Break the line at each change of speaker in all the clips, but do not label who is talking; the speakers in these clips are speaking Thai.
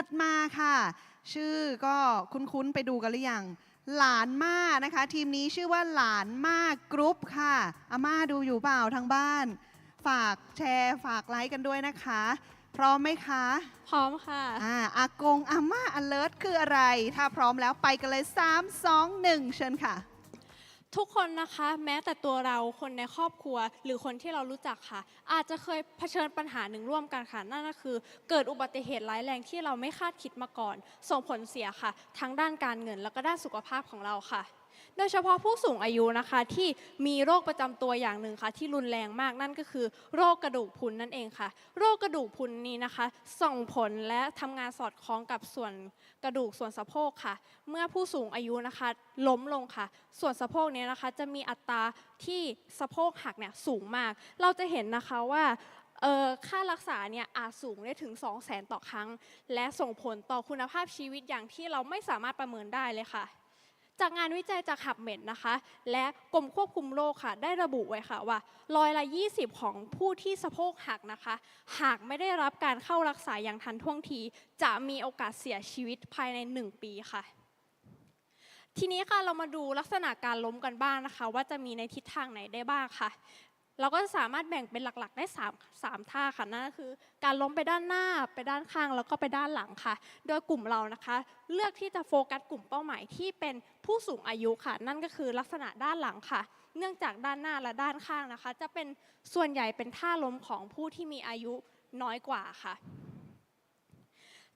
ถัดมาค่ะ ชื่อก็คุ้นๆไปดูกันหรือยังหลานม่านะคะ ทีมนี้ชื่อว่าหลานม่ากรุ๊ปค่ะอาม่าดูอยู่เปล่าทางบ้าน ฝากแชร์ฝากไลค์กันด้วยนะคะ พร้อมไหมคะ
พร้อมค่ะ
อ่าอากงอาม่า alert คืออะไร ถ้าพร้อมแล้วไปกันเลย 3 2 1 เชิญค่ะ
ทุกคนนะคะแม้แต่ตัวเราคนในครอบครัว หรือคนที่เรารู้จักค่ะ อาจจะเคยเผชิญปัญหาหนึ่งร่วมกันค่ะ นั่นก็คือ เกิดอุบัติเหตุร้ายแรงที่เราไม่คาดคิดมาก่อน ส่งผลเสียค่ะ ทั้งด้านการเงินแล้วก็ด้านสุขภาพของเราค่ะ โดยเฉพาะผู้สูงอายุนะคะที่มีโรคประจำตัวอย่างหนึ่งค่ะที่รุนแรงมากนั่นก็คือ โรคกระดูกพุนนั่นเองค่ะ โรคกระดูกพุนนี้นะคะ ส่งผลและทำงานสอดคล้องกับส่วนกระดูกส่วนสะโพกค่ะ เมื่อผู้สูงอายุนะคะ ล้มลงค่ะ ส่วนสะโพกเนี้นะคะ จะมีอัตราที่สะโพกหักเนี่ยสูงมาก เราจะเห็นนะคะว่าค่ารักษาเนี่ยอาจสูงได้ถึง 2 0 0 0 0 0 ต่อครั้ง และส่งผลต่อคุณภาพชีวิตอย่างที่เราไม่สามารถประเมินได้เลยค่ะ จากงานวิจัยจากขับเม็ดนะคะ และกรมควบคุมโรคค่ะ ได้ระบุไว้ค่ะว่าร้อยละ 20 ของผู้ที่สะโพกหักนะคะ หากไม่ได้รับการเข้ารักษาอย่างทันท่วงที จะมีโอกาสเสียชีวิตภายใน 1 ปีค่ะ ทีนี้ค่ะเรามาดูลักษณะการล้มกันบ้างนะคะ ว่าจะมีในทิศทางไหนได้บ้างค่ะ เราก็จะสามารถแบ่งเป็นหลักๆ ได้3 3ท่าค่ะนั่นก็คือ การล้มไปด้านหน้าไปด้านข้างแล้วก็ไปด้านหลังค่ะ โดยกลุ่มเรานะคะ เลือกที่จะโฟกัสกลุ่มเป้าหมายที่เป็นผู้สูงอายุค่ะ นั่นก็คือลักษณะด้านหลังค่ะ เนื่องจากด้านหน้าและด้านข้างนะคะ จะเป็นส่วนใหญ่เป็นท่าล้มของผู้ที่มีอายุน้อยกว่าค่ะ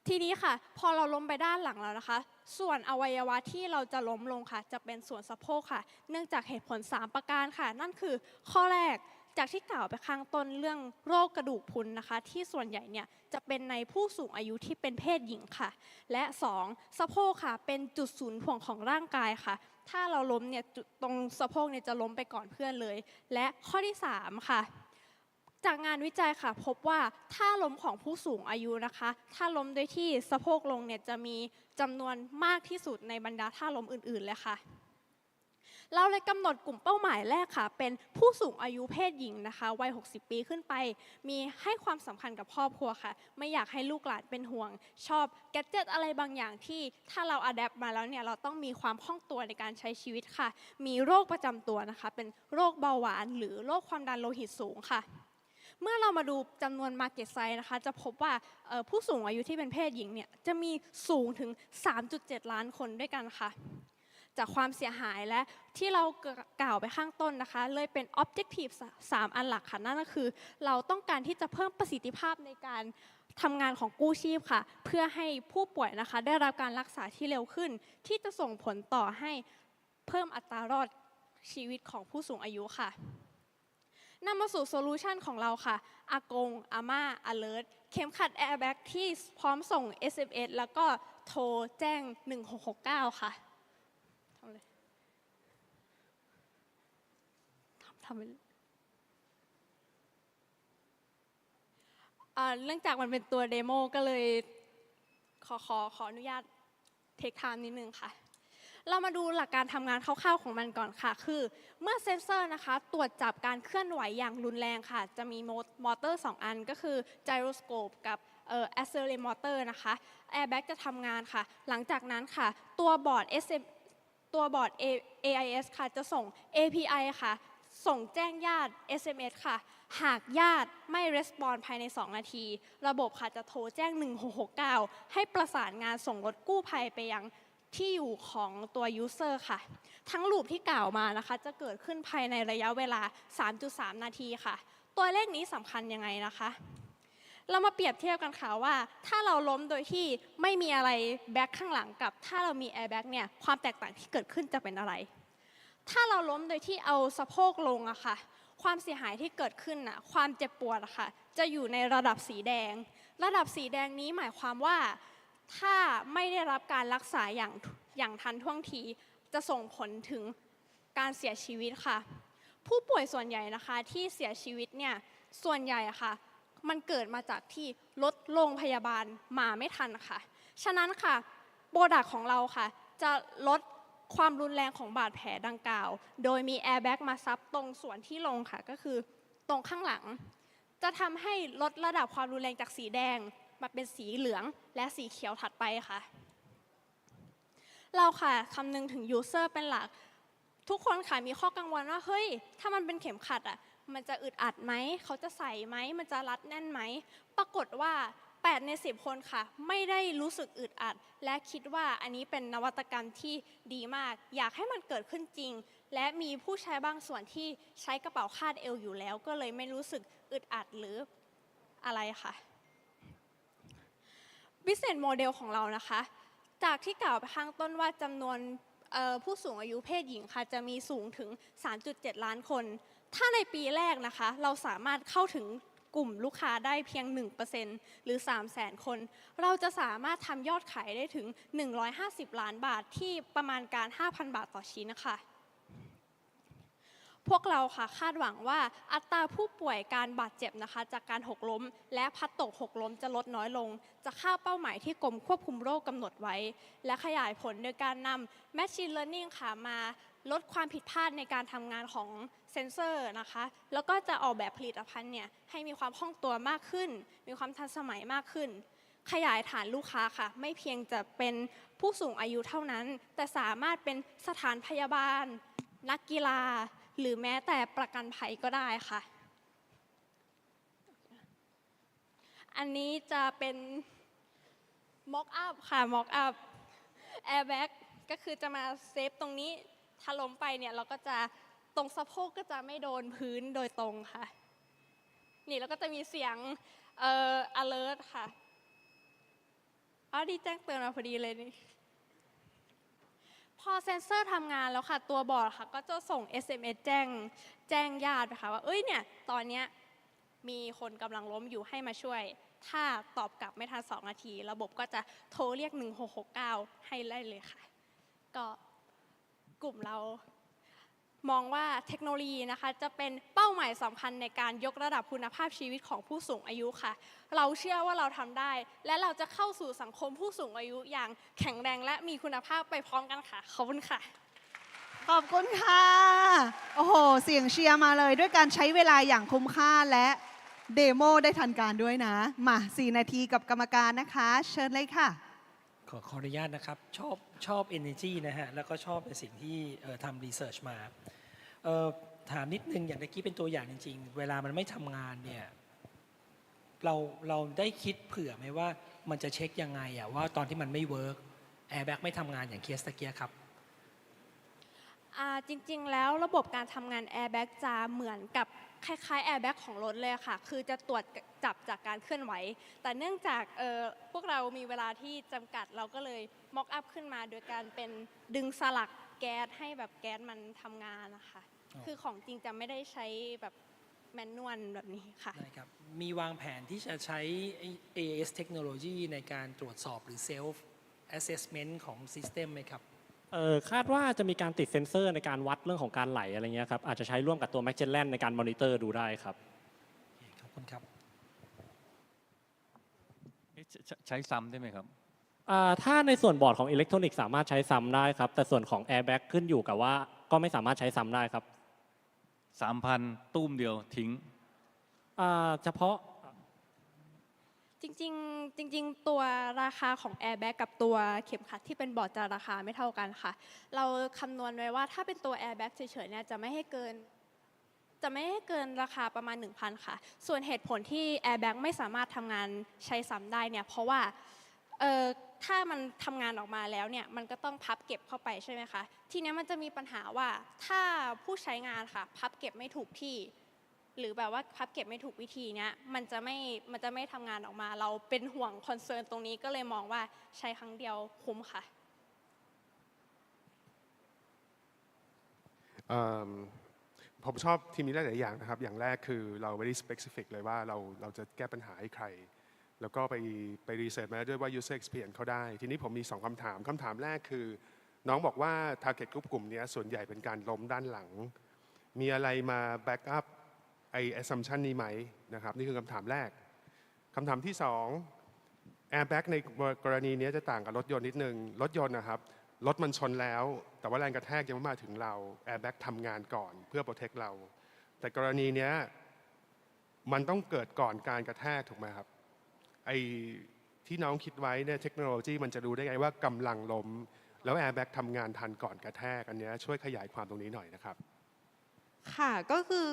ทีนี้ค่ะ พอเราล้มไปด้านหลังแล้วนะคะ ส่วนอวัยวะที่เราจะล้มลงค่ะ จะเป็นส่วนสะโพกค่ะ เนื่องจากเหตุผล 3 ประการค่ะ นั่นคือข้อแรกจากที่กล่าวไปข้างต้นเรื่องโรคกระดูกพุนนะคะ ที่ส่วนใหญ่เนี่ยจะเป็นในผู้สูงอายุที่เป็นเพศหญิงค่ะ และ 2. สะโพกค่ะ เป็นจุดศูนย์ถ่วงของร่างกายค่ะ ถ้าเราล้มเนี่ยตรงสะโพกเนี่ยจะล้มไปก่อนเพื่อนเลย และข้อที่ 3 ค่ะ จากงานวิจัยค่ะ พบว่าท่าล้มของผู้สูงอายุนะคะถ้าล้มโดยที่สะโพกลงเนี่ยจะมีจำนวนมากที่สุดในบรรดาท่าล้มอื่นๆเลยค่ะ เราเลยกำหนดกลุ่มเป้าหมายแรกค่ะ เป็นผู้สูงอายุเพศหญิงนะคะวัย 60 ปีขึ้นไป มีให้ความสำคัญกับครอบครัวค่ะ ไม่อยากให้ลูกหลานเป็นห่วง ชอบแกดเจิตอะไรบางอย่างที่ถ้าเราอัดแอปมาแล้วเนี่ยเราต้องมีความคล่องตัวในการใช้ชีวิตค่ะ มีโรคประจำตัวนะคะ เป็นโรคเบาหวาน หรือโรคความดันโลหิตสูงค่ะ เมื่อเรามาดูจำนวน Market Size นะคะ จะพบว่าผู้สูงอายุที่เป็นเพศหญิงเนี่ยจะมีสูงถึง 3.7 ล้านคนด้วยกันค่ะ จากความเสียหายและที่เรากล่าวไปข้างต้นนะคะ เลยเป็น Objective 3 อันหลักค่ะ นั่นก็คือ เราต้องการที่จะเพิ่มประสิทธิภาพในการทำงานของกู้ชีพค่ะ เพื่อให้ผู้ป่วยนะคะ ได้รับการรักษาที่เร็วขึ้น ที่จะส่งผลต่อให้เพิ่มอัตรารอดชีวิตของผู้สูงอายุค่ะ นำมาสู่โซลูชันของเราค่ะ อากง อาม่า alert เข็มขัดแอร์แบ็กที่พร้อมส่ง SMS แล้วก็โทรแจ้ง 1669 ค่ะทำเลยทำทำไปเลยอ่าเนื่องจากมันเป็นตัวเดโมก็เลยขอขอขออนุญาตเทคไทม์นิดนึงค่ะ เรามาดูหลักการทำงานคร่าวๆของมันก่อนค่ะ คือเมื่อเซนเซอร์นะคะตรวจจับการเคลื่อนไหวอย่างรุนแรงค่ะ จะมีมอเตอร์ 2 อันก็คือ gyroscope กับเอ่อ accelerometer นะคะ airbag จะทำงานค่ะ หลังจากนั้นค่ะ ตัวบอร์ด SM ตัวบอร์ด AIS ค่ะ จะส่ง API ค่ะ ส่งแจ้งญาติ SMS ค่ะ หากญาติไม่รีสปอนภายใน 2 นาที ระบบค่ะจะโทรแจ้ง 1669 ให้ประสานงานส่งรถกู้ภัยไปยัง ที่อยู่ของตัว user ค่ะ ทั้งลูปที่กล่าวมานะคะ จะเกิดขึ้นภายในระยะเวลา 3.3 นาทีค่ะ ตัวเลขนี้สำคัญยังไงนะคะ เรามาเปรียบเทียบกันค่ะว่า ถ้าเราล้มโดยที่ไม่มีอะไรแบ็คข้างหลังกับ ถ้าเรามีแอร์แบ็กเนี่ยความแตกต่างที่เกิดขึ้นจะเป็นอะไร ถ้าเราล้มโดยที่เอาสะโพกลงอะค่ะความเสียหายที่เกิดขึ้นอะความเจ็บปวดอะค่ะจะอยู่ในระดับสีแดง ระดับสีแดงนี้หมายความว่า ถ้าไม่ได้รับการรักษาอย่างอย่างทันท่วงทีจะส่งผลถึงการเสียชีวิตค่ะ ผู้ป่วยส่วนใหญ่นะคะที่เสียชีวิตเนี่ยส่วนใหญ่ค่ะ มันเกิดมาจากที่รถโรงพยาบาลมาไม่ทันค่ะ ฉะนั้นค่ะโปรดักของเราค่ะ จะลดความรุนแรงของบาดแผลดังกล่าว โดยมีแอร์แบ็กมาซับตรงส่วนที่ลงค่ะ ก็คือตรงข้างหลัง จะทำให้ลดระดับความรุนแรงจากสีแดง มาเป็นสีเหลืองและสีเขียวถัดไปค่ะ เราค่ะคำนึงถึง user เป็นหลัก ทุกคนค่ะมีข้อกังวลว่าเฮ้ย ถ้ามันเป็นเข็มขัดอะมันจะอึดอัดไหม เขาจะใส่ไหม มันจะรัดแน่นไหม ปรากฏว่า 8 ใน 10 คนค่ะ ไม่ได้รู้สึกอึดอัด และคิดว่าอันนี้เป็นนวัตกรรมที่ดีมาก อยากให้มันเกิดขึ้นจริง และมีผู้ใช้บางส่วนที่ใช้กระเป๋าคาดเอวอยู่แล้ว ก็เลยไม่รู้สึกอึดอัดหรืออะไรค่ะ business model ของเรานะคะ จากที่กล่าวไปข้างต้นว่าจำนวนผู้สูงอายุเพศหญิงค่ะ จะมีสูงถึง 3.7 ล้านคน ถ้าในปีแรกนะคะ เราสามารถเข้าถึงกลุ่มลูกค้าได้เพียง 1%หรือ 300,000คน เราจะสามารถทำยอดขายได้ถึง 150 ล้านบาทที่ประมาณการ 5,000 บาทต่อชิ้นนะคะ พวกเราค่ะคาดหวังว่าอัตราผู้ป่วยการบาดเจ็บนะคะ จากการหกล้ม และพัดตกหกล้มจะลดน้อยลง จะค่าเป้าหมายที่กรมควบคุมโรคกำหนดไว้ และขยายผลโดยการนำ Machine Learning ค่ะมาลดความผิดพลาดในการทำงานของเซนเซอร์นะคะ แล้วก็จะออกแบบผลิตภัณฑ์เนี่ยให้มีความคล่องตัวมากขึ้น มีความทันสมัยมากขึ้น ขยายฐานลูกค้าค่ะ ไม่เพียงจะเป็นผู้สูงอายุเท่านั้น แต่สามารถเป็นสถานพยาบาล นักกีฬา หรือแม้แต่ประกันภัยก็ได้ค่ะ อันนี้จะเป็น mock up ค่ะ mock up airbag ก็คือจะมาเซฟตรงนี้ถ้าล้มไปเนี่ยเราก็จะตรงสะโพกก็จะไม่โดนพื้นโดยตรงค่ะ นี่แล้วก็จะมีเสียงเอ่อ alert ค่ะอ๋อดีแจ้งเตือนมาพอดีเลยนี่ พอเซ็นเซอร์ทำงานแล้วค่ะ ตัวบอร์ดค่ะ ก็จะส่ง SMS แจ้งแจ้งญาตินะคะว่าเอ้ยเนี่ยตอนเนี้ยมีคนกำลังล้มอยู่ให้มาช่วย ถ้าตอบกลับไม่ทัน2นาที ระบบก็จะโทรเรียก 1669 ให้ได้เลยค่ะ ก็กลุ่มเรา มองว่าเทคโนโลยีนะคะจะเป็นเป้าหมายสำคัญในการยกระดับคุณภาพชีวิตของผู้สูงอายุค่ะ เราเชื่อว่าเราทำได้ และเราจะเข้าสู่สังคมผู้สูงอายุอย่างแข็งแรงและมีคุณภาพไปพร้อมกันค่ะ ขอบคุณค่ะ
ขอบคุณค่ะ โอ้โห เสียงเชียร์มาเลยด้วยการใช้เวลาอย่างคุ้มค่าและเดโมได้ทันการด้วยนะ มา 4 นาทีกับกรรมการนะคะ เชิญเลยค่ะ
อขออนุญาตนะครับ ชอบชอบ energy นะฮะ แล้วก็ชอบในสิ่งที่ทำรีเสิร์ชมาถามนิดนึงอย่างเมื่อกี้เป็นตัวอย่างจริง ๆ เวลามันไม่ทำงานเนี่ยเราเราได้คิดเผื่อไหมว่ามันจะเช็คยังไงอะว่าตอนที่มันไม่เวิร์กแอร์แบ็กไม่ทำงานอย่างเคสตะเกียครับ
จริง ๆ แล้วระบบการทำงาน Airbag จะเหมือนกับคล้ายๆ Airbag ของรถเลยค่ะ คือจะตรวจ จับจากการเคลื่อนไหว แต่เนื่องจากเอ่อพวกเรามีเวลาที่จำกัดเราก็เลยม็อกอัพขึ้นมา โดยการเป็นดึงสลักแก๊สให้แบบแก๊สมันทำงานนะคะ
อ๋อ
คือของจริงจะไม่ได้ใช้แบบแมนนวลแบบนี้ค่ะ
ได้ครับ มีวางแผนที่จะใช้ไอ้ AS Technology ในการตรวจสอบหรือ Self Assessment ของ System ไหมครับ
เอ่อคาดว่าจะมีการติดเซ็นเซอร์ในการวัดเรื่องของการไหลอะไรเงี้ยครับอาจจะใช้ร่วมกับตัว m a g เจ l แลนในการมอนิเตอร์ดูได้ครับ
ขอบคุณครับ
เอ๊ะ ใช้ใช้ซ้ำได้ไหมครับ
อ่าถ้าในส่วนบอร์ดของอิเล็กทรอนิกส์สามารถใช้ซ้ำได้ครับ แต่ส่วนของ Airbag ขึ้นอยู่กับว่าก็ไม่สามารถใช้ซ้ำได้ครับ
3,000ตุ้มเดียวทิ้ง
อ่าเฉพาะ
จริงๆจริง ๆ ตัวราคาของ Airbag กับตัวเข็มขัดที่เป็นบอร์ดจะราคาไม่เท่ากันค่ะ เราคำนวณไว้ว่าถ้าเป็นตัว Airbag เฉยๆเนี่ยจะไม่ให้เกิน จะไม่ให้เกินราคาประมาณ 1,000 ค่ะ ส่วนเหตุผลที่ Airbag ไม่สามารถทำงานใช้ซ้ำได้เนี่ยเพราะว่าเอ่อถ้ามันทำงานออกมาแล้วเนี่ยมันก็ต้องพับเก็บเข้าไปใช่ไหมคะ ทีเนี้ยมันจะมีปัญหาว่าถ้าผู้ใช้งานค่ะ พับเก็บไม่ถูกที่ หรือแบบว่าพับเก็บไม่ถูกวิธีเนี้ยมันจะไม่มันจะไม่ทำงานออกมา เราเป็นห่วงคอนเซิร์นตรงนี้ก็เลยมองว่าใช้ครั้งเดียวคุ้มค่ะ
ผมชอบทีมนี้ได้หลายอย่างนะครับ อย่างแรกคือเราไม่ได้ specific เลยว่าเราเราจะแก้ปัญหาให้ใคร แล้วก็ไปไปรีเสิร์ชมาด้วยว่า user experience เขาได้ ทีนี้ผมมี 2คำถามคำถามแรกคือ น้องบอกว่า target group กลุ่มนี้ส่วนใหญ่เป็นการล้มด้านหลัง มีอะไรมา back up ไอ assumption นี้ไหมนะครับ นี่คือคำถามแรกคำถามที่2 airbag ในกรณีนี้จะต่างกับรถยนต์นิดนึง รถยนต์นะครับ รถมันชนแล้ว แต่ว่าแรงกระแทกยังไม่มาถึงเรา airbag ทำงานก่อนเพื่อ protect เรา แต่กรณีเนี้ยมันต้องเกิดก่อนการกระแทกถูกไหมครับไอ้ที่น้องคิดไว้เนี่ยเทคโนโลยีมันจะรู้ได้ไงว่ากำลังล้ม แล้วแอร์แบ็กทำงานทันก่อนกระแทกอันนี้ช่วยขยายความตรงนี้หน่อยนะครับ
ค่ะก็คือ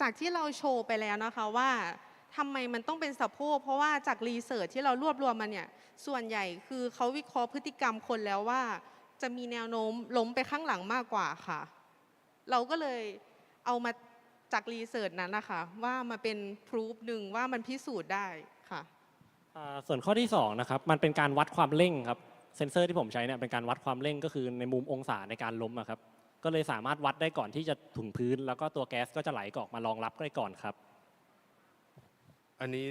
จากที่เราโชว์ไปแล้วนะคะว่าทำไมมันต้องเป็นสะโพกเพราะว่าจากรีเสิร์ชที่เรารวบรวมมาเนี่ยส่วนใหญ่คือเขาวิเคราะห์พฤติกรรมคนแล้วว่า จะมีแนวโน้มล้มไปข้างหลังมากกว่าค่ะ เราก็เลยเอามาจากรีเสิร์ชนั้นนะคะว่ามาเป็นพรูฟหนึ่งว่ามันพิสูจน์ได้ค่ะ
อ่าส่วนข้อที่สองนะครับมันเป็นการวัดความเร่งครับเซนเซอร์ที่ผมใช้เนี่ยเป็นการวัดความเร่งก็คือในมุมองศาในการล้มอะครับก็เลยสามารถวัดได้ก่อนที่จะถึงพื้น แล้วก็ตัวแก๊สก็จะไหลออกมารองรับได้ก่อนครับ
อันนี้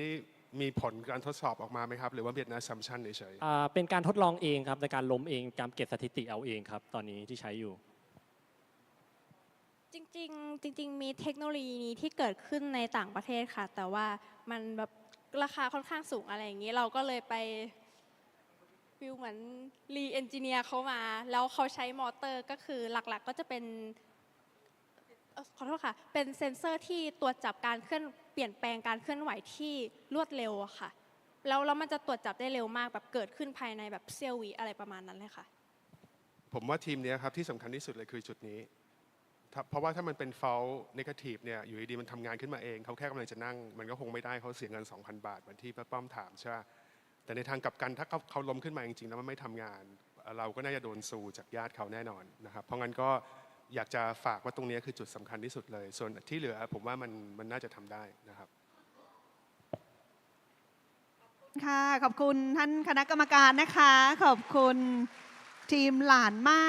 มีผลการทดสอบออกมาไหมครับ หรือว่าเป็น assumption เฉยๆ
อ่าเป็นการทดลองเองครับในการล้มเองการเก็บสถิติเอาเองครับ ตอนนี้ที่ใช้อยู่
จริงๆ จริง ๆ มีเทคโนโลยีนี้ที่เกิดขึ้นในต่างประเทศค่ะ แต่ว่ามันแบบราคาค่อนข้างสูงอะไรอย่างนี้ เราก็เลยไปฟิลเหมือนรีเอนจิเนียร์เขามา แล้วเขาใช้มอเตอร์ก็คือหลักๆ ก็จะเป็น เอ่อขอโทษค่ะ เป็นเซ็นเซอร์ที่ตรวจจับการเคลื่อนเปลี่ยนแปลงการเคลื่อนไหวที่รวดเร็วอะค่ะ แล้วแล้วมันจะตรวจจับได้เร็วมากแบบเกิดขึ้นภายในแบบเซลวิอะไรประมาณนั้นเลยค่ะ
ผมว่าทีมเนี้ยครับที่สำคัญที่สุดเลยคือจุดนี้ถ้าเพราะว่าถ้ามันเป็น false negative เนี่ยอยู่ดีๆมันทำงานขึ้นมาเอง เขาแค่กำลังจะนั่ง มันก็คงไม่ได้เขาเสียเงิน 2,000 บาทเหมือนที่ป้าป้อมถามใช่ไหมแต่ในทางกลับกันถ้าเขาเขาล้มขึ้นมาจริงๆแล้วมันไม่ทำงาน เราก็น่าจะโดนซูจากญาติเขาแน่นอนนะครับเพราะงั้นก็ อยากจะฝากว่าตรงนี้คือจุดสำคัญที่สุดเลย ส่วนที่เหลือผมว่ามันมันน่าจะทำได้นะครับ
ค่ะขอบคุณท่านคณะกรรมการนะคะ ขอบคุณทีมหลานมา